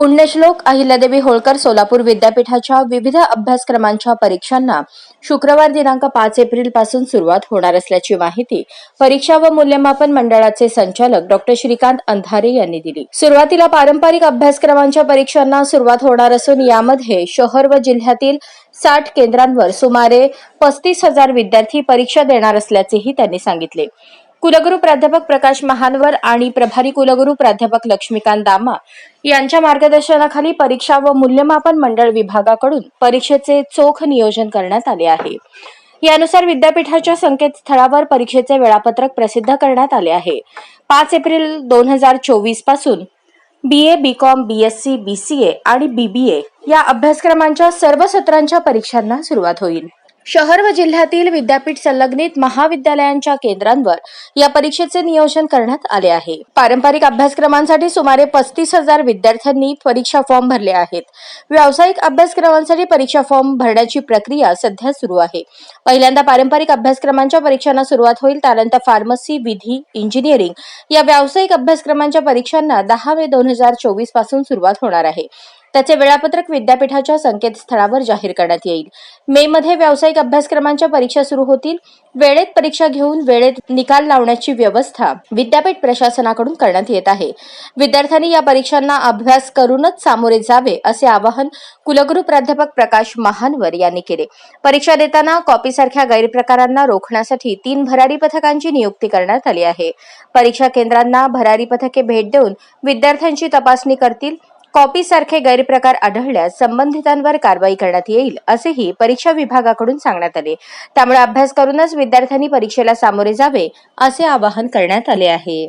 पुण्यश्लोक अहिल्यादेवी होळकर सोलापूर विद्यापीठाच्या विविध अभ्यासक्रमांच्या परीक्षांना शुक्रवार दिनांक पाच एप्रिलपासून सुरुवात होणार असल्याची माहिती परीक्षा व मूल्यमापन मंडळाचे संचालक डॉक्टर श्रीकांत अंधारे यांनी दिली. सुरुवातीला पारंपरिक अभ्यासक्रमांच्या परीक्षांना सुरुवात होणार असून यामध्ये शहर व जिल्ह्यातील साठ केंद्रांवर सुमारे पस्तीस हजार विद्यार्थी परीक्षा देणार असल्याचेही त्यांनी सांगितले. कुलगुरू प्राध्यापक प्रकाश महानवर आणि प्रभारी कुलगुरू प्राध्यापक लक्ष्मीकांत दामा यांच्या मार्गदर्शनाखाली परीक्षा व मूल्यमापन मंडळ विभागाकडून परीक्षेचे चोख नियोजन करण्यात आले आहे. यानुसार विद्यापीठाच्या संकेतस्थळावर परीक्षेचे वेळापत्रक प्रसिद्ध करण्यात आले आहे. पाच एप्रिल दोन हजार चोवीसपासून B A B com B S C B C A आणि बी बी ए या अभ्यासक्रमांच्या सर्व सत्रांच्या परीक्षांना सुरुवात होईल. शहर व जिल्ह्यातील विद्यापीठ संलग्नित महाविद्यालयांच्या केंद्रांवर या परीक्षेचे नियोजन करण्यात आले आहे. पारंपरिक अभ्यासक्रमांसाठी सुमारे पस्तीस हजार विद्यार्थ्यांनी परीक्षा फॉर्म भरले आहेत. व्यावसायिक अभ्यासक्रमांसाठी परीक्षा फॉर्म भरण्याची प्रक्रिया सध्या सुरू आहे. पहिल्यांदा पारंपरिक अभ्यासक्रमांच्या परीक्षांना सुरुवात होईल त्यानंतर फार्मसी विधी इंजिनिअरिंग या व्यावसायिक अभ्यासक्रमांच्या परीक्षांना दहा मे दोन हजार चोवीसपासून सुरुवात होणार आहे. त्याचे वेळापत्रक विद्यापीठाच्या संकेतस्थळावर जाहीर करण्यात येईल. मे मध्ये व्यावसायिक अभ्यासक्रमांच्या परीक्षा सुरू होतील. वेळेत परीक्षा घेऊन वेळेत निकाल लावण्याची व्यवस्था विद्यापीठ प्रशासनाकडून करण्यात येत आहे. विद्यार्थ्यांनी या परीक्षांना अभ्यास करूनच सामोरे जावे असे आवाहन कुलगुरू प्राध्यापक प्रकाश महानवर यांनी केले. परीक्षा देताना कॉपीसारख्या गैरप्रकारांना रोखण्यासाठी तीन भरारी पथकांची नियुक्ती करण्यात आली आहे. परीक्षा केंद्रांना भरारी पथके भेट देऊन विद्यार्थ्यांची तपासणी करतील. कॉपीसारखे गैरप्रकार आढळल्यास संबंधितांवर कारवाई करण्यात येईल असेही परीक्षा विभागाकडून सांगण्यात आले. त्यामुळे अभ्यास करूनच विद्यार्थ्यांनी परीक्षेला सामोरे जावे असे आवाहन करण्यात आले आहे.